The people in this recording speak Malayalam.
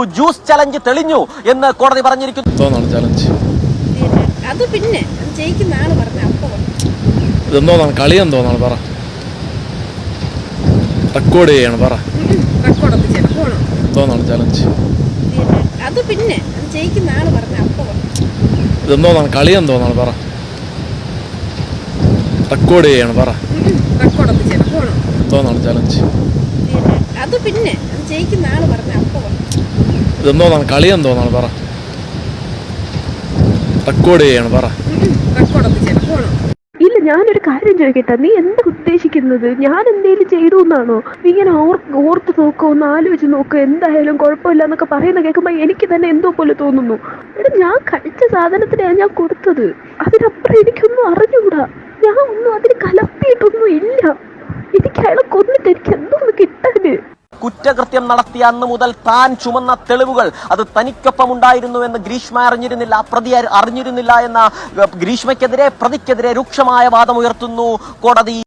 ജ്യൂസ് ചലഞ്ച് തെളിഞ്ഞു എന്ന് കോടതി പറഞ്ഞിരിക്കുന്നു. ചലഞ്ച്? അത് പിന്നെ അത് ജയിക്കുന്ന ആൾ പറഞ്ഞ കളി എന്തോന്നാണ്? പറ. റെക്കോർഡ് ചെയ്യണം പറ. എന്തോന്നാണ് ചലഞ്ച്? അത് പിന്നെ അത് ജയിക്കുന്ന ആൾ പറഞ്ഞ. ഇതെന്തോന്നാണ്? കളി എന്തോന്നാണ്? പറ. റെക്കോർഡ് ചെയ്യാണ് പറ. എന്തോന്നാണ് ചലഞ്ച്? അത് പിന്നെ ജയിക്കുന്ന ആൾ പറഞ്ഞ അപ്പൊ പറഞ്ഞു. ഇതെന്തോന്നാണ്? കളി എന്തോന്നാണ് പറ. റെക്കോർഡ് ചെയ്യാണ്. പറ ഇല്ല ഞാനൊരു കാര്യം ചോദിക്കട്ടെ? നീ എന്താ ഉദ്ദേശിക്കുന്നത്? ഞാൻ എന്തെങ്കിലും ചെയ്തു എന്നാണോ? നീ ഇങ്ങനെ ഓർ ഓർത്ത് നോക്കോ ഒന്ന് ആലോചിച്ച് നോക്കോ എന്തായാലും കുഴപ്പമില്ല എന്നൊക്കെ പറയുന്ന കേൾക്കുമ്പോൾ എനിക്ക് തന്നെ എന്തോ പോലെ തോന്നുന്നു. എടാ ഞാൻ കഴിച്ച സാധനത്തിനാണ് ഞാൻ കൊടുത്തത്. അതിനപ്പുറം എനിക്കൊന്നും അറിഞ്ഞുകൂടാ. ഞാൻ ഒന്നും അതിന് കലപ്പിയിട്ടൊന്നും ഇല്ല എനിക്ക് അയാളെ കൊന്നിട്ട് കുറ്റകൃത്യം നടത്തിയ അന്ന് മുതൽ താൻ ചുമന്ന തെളിവുകൾ അത് തനിക്കൊപ്പം ഉണ്ടായിരുന്നു എന്ന് ഗ്രീഷ്മ അറിഞ്ഞിരുന്നില്ല പ്രതി അറിഞ്ഞിരുന്നില്ല എന്ന ഗ്രീഷ്മക്കെതിരെ പ്രതിക്കെതിരെ രൂക്ഷമായ വാദമുയർത്തുന്നു കോടതി.